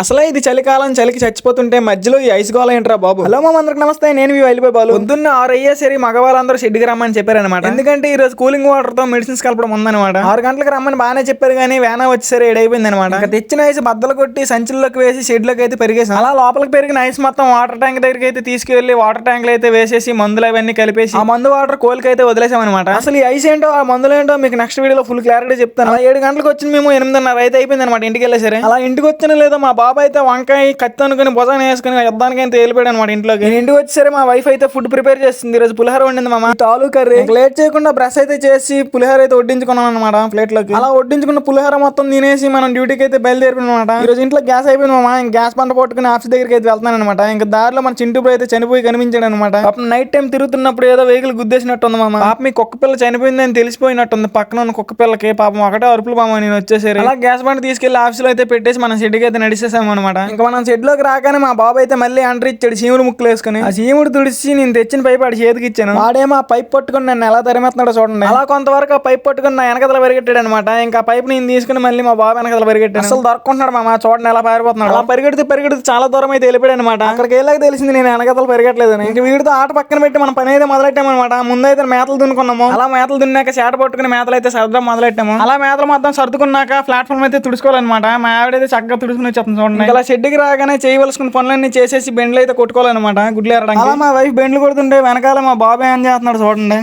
అసలే ఇది చలికాలం చలికి చచ్చిపోతుంటే మధ్యలో ఈ ఐస్ గోళ ఏంట్రా బాబు? హలో మా అందరికి నమస్తే నేను మీ వెళ్ళిపోయి బాలు. పొద్దున్న ఆరు అయ్యే సరి మగవాళ్ళందరూ షెడ్కి రమ్మని చెప్పారనమాట ఎందుకంటే ఈ రోజు కూలింగ్ వాటర్తో మెడిసిన్స్ కలపడం ఉందన్నమాట. ఆరు గంటలకు రమ్మని బాగానే చెప్పారు కానీ వేనా వచ్చేసరి ఏడైపోయింది అనమాట తెచ్చిన ఐస్ బద్దలు కొట్టి సంచుల్లోకి వేసి షెడ్లోకి అయితే పెరిగేసి. అలా లోపలికి పెరిగిన ఐస్ మొత్తం వాటర్ ట్యాంక్ దగ్గరికి అయితే తీసుకెళ్ళి వాటర్ ట్యాంక్ అయితే వేసేసి మందులు అవన్నీ కలిపేసి ఆ మందు వాటర్ కోలికి అయితే వదిలేసామన్నమాట. అసలు ఈ ఐస్ ఏంటో ఆ మందులు ఏంటో మీకు నెక్స్ట్ వీడియోలో ఫుల్ క్లారిటీ చెప్తాను. ఏడు గంటలకు వచ్చింది మేము ఎనిమిదిన్నర అయితే అయిపోయింది అనమాట ఇంటికి వెళ్ళేసరి. అలా ఇంటికి వచ్చిన లేదో మా బాబా అయితే వంకాయ కత్తి అనుకుని భుజాన్ని వేసుకుని యుద్ధానికి అయితే వెళ్ళిపోయాడు అనమాట ఇంట్లోకి. నేను ఇంటికి వచ్చేసరి మా వైఫ్ అయితే ఫుడ్ ప్రిపేర్ చేస్తుంది ఈరోజు పులిహోర వండింది మా తాలు కర్రీ. లేట్ చేయకుండా బ్రష్ అయితే చేసి పులిహోర అయితే వడ్డించుకున్నాం అనమాట ప్లేట్లోకి. అలా వడ్డించుకున్న పులిహోర మొత్తం తినేసి మనం డ్యూటీకి అయితే బయలుదేరిపోయిన అనమాట. ఈ రోజు ఇంట్లో గ్యాస్ అయిపోయింది మామ. ఇంక గ్యాస్ పంట పట్టుకుని ఆఫీస్ దగ్గరికి అయితే వెళ్తాను అనమాట. ఇంకా దారిలో మన చింటూ అయితే చనిపోయి కనిపించాడు అనమాట. పాపం నైట్ టైం తిరుగుతున్నప్పుడు ఏదో వెహికల్ గుద్దేసినట్టు ఉంది మామ. పాప మీ కుక్క పిల్ల చనిపోయిందని తెలిసిపోయినట్టుంది పక్కన ఉన్న కుక్క పిల్లకి పాపం ఒకటే అరుపులు మామ. నేను వచ్చేసరి అలా గ్యాస్ బండి తీసుకెళ్ళి ఆఫీస్లో అయితే పెట్టేసి మనం షెడ్కి అయితే నడిచేసాం అనమాట ఇంకా మనం షెడ్లోకి రాగానే మా బాబు అయితే మళ్ళీ ఎంట్రీ ఇచ్చాడు చీముడు ముక్కులు వేసుకుని. ఆ చీముడు తుడిచి నేను తెచ్చిన పైప్ ఆడి చేతికి ఇచ్చాను. వాడేమో ఆ పైప్ పట్టుకుని నన్ను ఎలా తరిమేస్తున్నాడో చూడండి. అలా కొంతవరకు ఆ పైప్ పట్టుకుని నా వెనకదల పరిగెట్టాడు అనమాట ఇంకా పైప్ నేను తీసుకుని మళ్ళీ మా బాబు వెనకదల పరిగెట్టాను. అసలు దొరుకుంటున్నాడు మా చూడండి ఎలా పారిపోతున్నాడు. అలా పరిగెడితే పరిగెడితే చాలా దూరం అయితే వెళ్ళిపోయాడు అనమాట అక్కడికి వెళ్ళాక తెలిసింది నేను వెనకదలు పరిగెట్టలేదని. ఇంకా వీడితో ఆట పక్కన పెట్టి మనం పని అయితే మొదలెట్టామన్నమాట. ముందైతే మేతలు దున్నుకున్నాము. అలా మేతలు దున్నాక చేట పట్టుకుని మేతలు అయితే సర్దడం మొదలెట్టాము. అలా మేతలు మొత్తం సర్దుకున్నాక ప్లాట్ఫామ్ అయితే తుడుచుకోవాలన్నమాట. మా ఆవిడైతే చక్కగా తుడుచుకుని వచ్చేస్తుంది చూడండి ఇంకా అలా షెడ్కి రాగానే చేయవలసిన పనులన్నీ చేసేసి బెండ్లు అయితే కొట్టుకోవాలన్నమాట గుడ్లు ఏరడానికి. అలా మా వైఫ్ బెండ్లు కొడుతుంటే వెనకాల మా బాబాయ్ ఏం చేస్తున్నాడు చూడండి.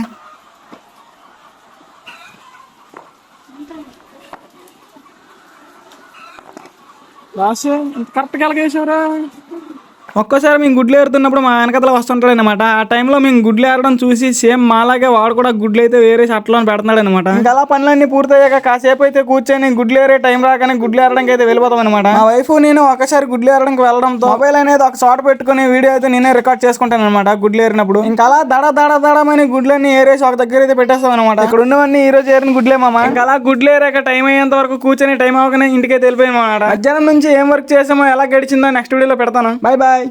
రాసు కరెక్ట్గా ఎలాగేసారా ఒక్కోసారి మేము గుడ్లు ఏరుతున్నప్పుడు మా వెనకతలు వస్తుంటాడు అనమాట ఆ టైంలో మేము గుడ్లు ఏరడం చూసి సేమ్ మాలాగే వాడు కూడా గుడ్లు అయితే వేరే షర్ట్లో పెడుతున్నాడు అనమాట ఇంకా అలా పనులన్నీ పూర్తయ్యాక కాసేపు అయితే కూర్చొని గుడ్లు ఏరే టైం రాగానే గుడ్లు ఏరడానికి అయితే వెళ్ళిపోతాం అనమాట మా వైఫ్ నేను ఒకసారి గుడ్లు ఏరడానికి వెళ్ళడంతో మొబైల్ అనేది ఒక చోట పెట్టుకుని వీడియో అయితే నేనే రికార్డ్ చేసుకుంటాను అనమాట గుడ్లు ఏరినప్పుడు. ఇంకా అలా దడ దడ దడమని గుడ్లన్నీ ఏరేసి ఒక దగ్గర అయితే పెట్టేస్తాం అనమాట ఇక్కడ ఉన్నవన్నీ ఈ రోజు ఏరిన గుడ్లే మామ. ఇంకా అలా గుడ్లు ఏరాక టైం అయ్యేంత వరకు కూర్చొని టైం అవగానే ఇంటికి వెళ్ళిపోయాం అనమాట మధ్యాహ్నం నుంచి ఏం వర్క్ చేసామో ఎలా గడిచిందో నెక్స్ట్ వీడియోలో పెడతాను. Bye bye